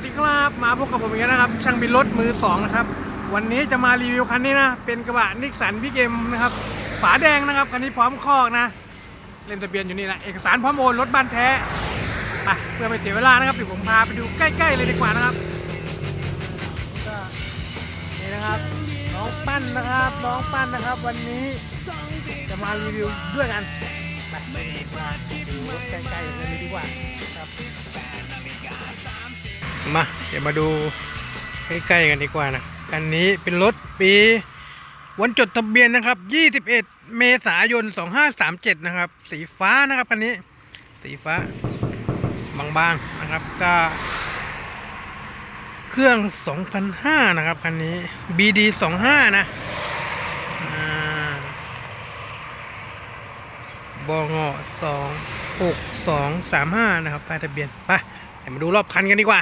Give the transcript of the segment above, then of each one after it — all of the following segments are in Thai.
วัสดีครับ มาพบกับผมอีกแล้วนะครับ ช่างบินรถมือสองนะครับ วันนี้จะมารีวิวคันนี้นะ เป็นกระบะนิกสันพี่เกมนะครับ ฝาแดงนะครับ คันนี้พร้อมคอกนะ เล่นทะเบียนอยู่นี่แหละเอกสารพร้อมโอนรถบ้านแท้ไปเพื่อไม่เสียเวลานะครับเดี๋ยวผมพาไปดูใกล้ ๆ เลยดีกว่านะครับนี่นะครับ น้องปั้นนะครับ น้องปั้นนะครับ วันนี้จะมารีวิวด้วยกันไปมาดูรถใกล้ๆกันเลยดีกว่าครับ มา เดี๋ยวมาดูใกล้ๆกันดีกว่านะ อันนี้เป็นรถปี วันจดทะเบียนนะครับ 21 เมษายน 2537 นะครับ สีฟ้านะครับคันนี้ สีฟ้า บางๆนะครับก็เครื่อง 2005 นะครับคันนี้ BD 25 นะอ่าบงสองหกสองสามห้านะครับป้ายทะเบียน ไปเดี๋ยวมาดูรอบคันกันดีกว่า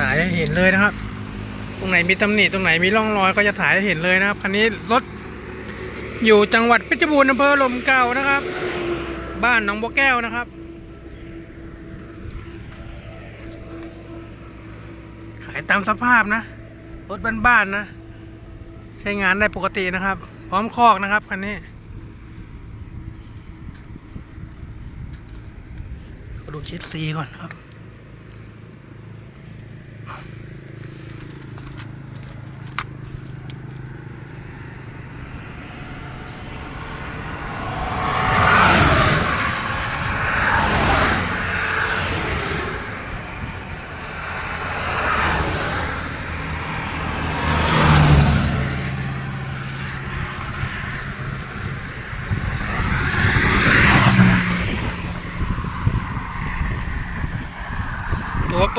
ถ่ายให้เห็นเลยนะครับ ตรงไหนมีตำหนิตรงไหนมีร่องรอยก็จะถ่ายให้เห็นเลยนะครับคันนี้รถอยู่จังหวัดเพชรบูรณ์อำเภอลมเก่านะครับ บ้านหนองบัวแก้วนะครับ ขายตามสภาพนะรถบ้านๆนะ ใช้งานได้ปกตินะครับ พร้อมคอกนะครับคันนี้ดูเชิดซีก่อนครับ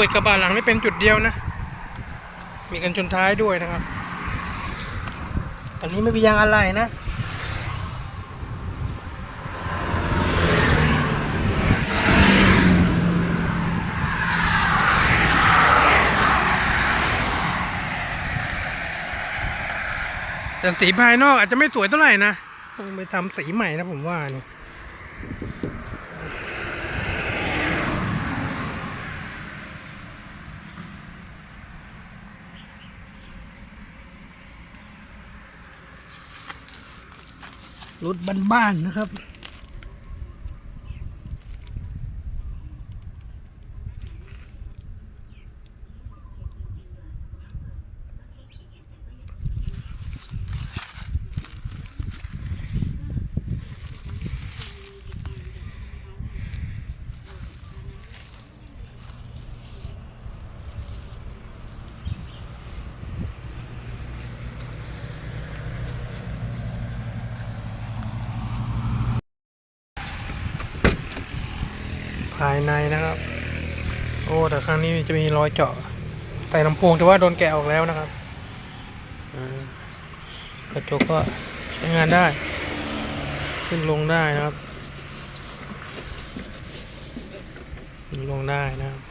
ปิดกระบะหลังนี่เป็นจุดเดียวนะ มีกันชนท้ายด้วยนะครับ ตอนนี้ไม่มียางอะไรนะแต่สีภายนอกอาจจะไม่สวยเท่าไหร่นะ ต้องไปทำสีใหม่นะผมว่าเนี่ย รถบ้านๆนะครับ ภายในนะครับ โอ้แต่ครั้งนี้จะมีรอยเจาะใส่ลำโพงแต่ว่าโดนแกะออกแล้วนะครับอ่ากระจกก็ใช้งานได้ ขึ้นลงได้นะครับขึ้นลงได้นะครับ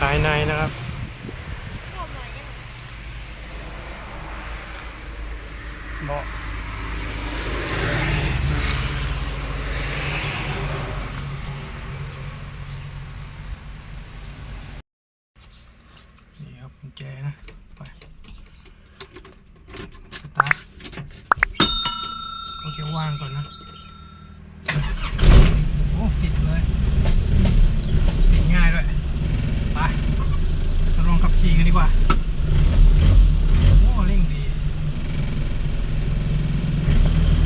ภายในนะครับเบาะ นี่ครับกุญ แจนะ ไปสตาร์ทก็จะว่างก่อนนะ โอ้ติดเลย ติดง่ายด้วย ไปมาลองขับขี่กันดีกว่า โอ้เร่งดี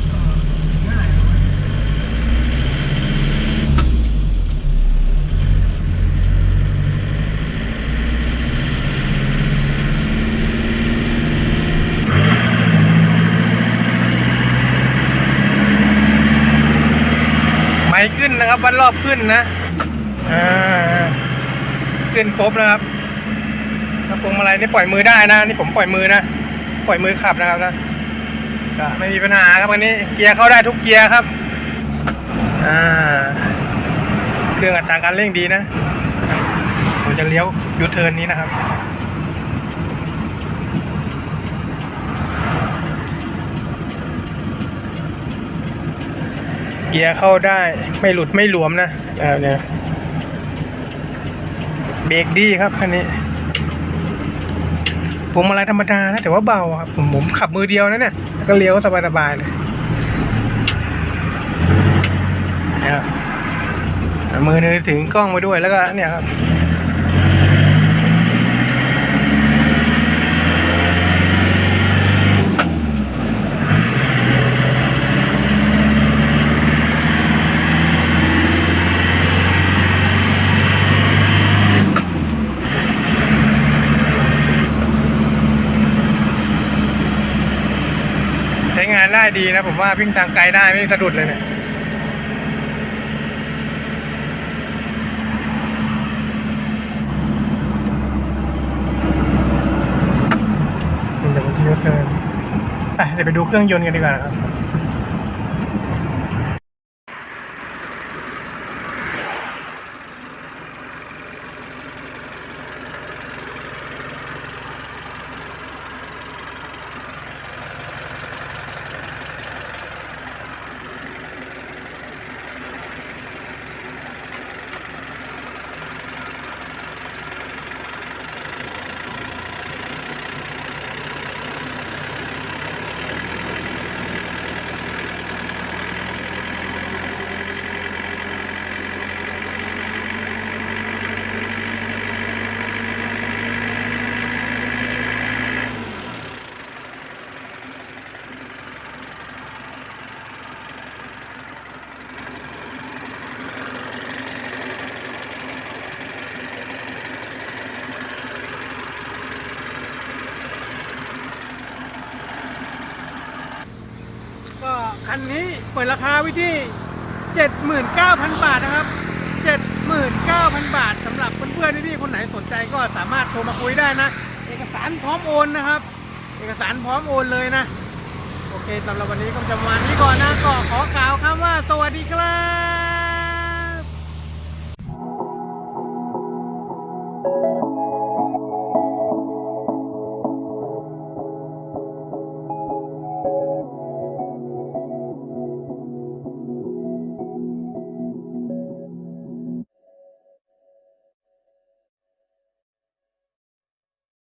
เออง่ายเลย ไม่ขึ้ นะครับ วัดรอบขึ้นนะอ่าขึ้นครบนะครับถ้าพวงมาลัยนี่ปล่อยมือได้นะ นี่ผมปล่อยมือนะปล่อยมือขับนะครับนะก็ไม่มีปัญหาครับวันนี้เกียร์เข้าได้ทุกเกียร์ครับอ่าเครื่องอัตราการเร่งดีนะผมจะเลี้ยวยูเทิร์นนี้นะครับ เกียร์เข้าได้ไม่หลุดไม่หลวมนะเออเนี่ยเบรกดีครับคันนี้ผมอะไรธรรมดานะแต่ว่าเบาครับผมผมขับมือเดียวนะเนี่ยแล้วก็เลี้ยวสบายๆเลยนะครับมือนึงถึงกล้องไปด้วยแล้วก็เนี่ยครับานได้ดีนะผมว่าวิ่งทางไกลได้ไม่สะดุดเลยเนี่ยมันจะเป็นที่รถเกินไปเดี๋ยวไปดูเครื่องยนต์กันดีกว่านะครับ ก็ คันนี้เปิดราคาไว้ที่ 79,000 บาทนะครับ 79,000 บาทสำหรับเพื่อนๆพี่ๆคนไหนสนใจก็สามารถโทรมาคุยได้นะ เอกสารพร้อมโอนนะครับ เอกสารพร้อมโอนเลยนะ โอเคสำหรับวันนี้ก็จะประมาณนี้ก่อนนะก็ขอกล่าวคำว่าสวัสดีครับ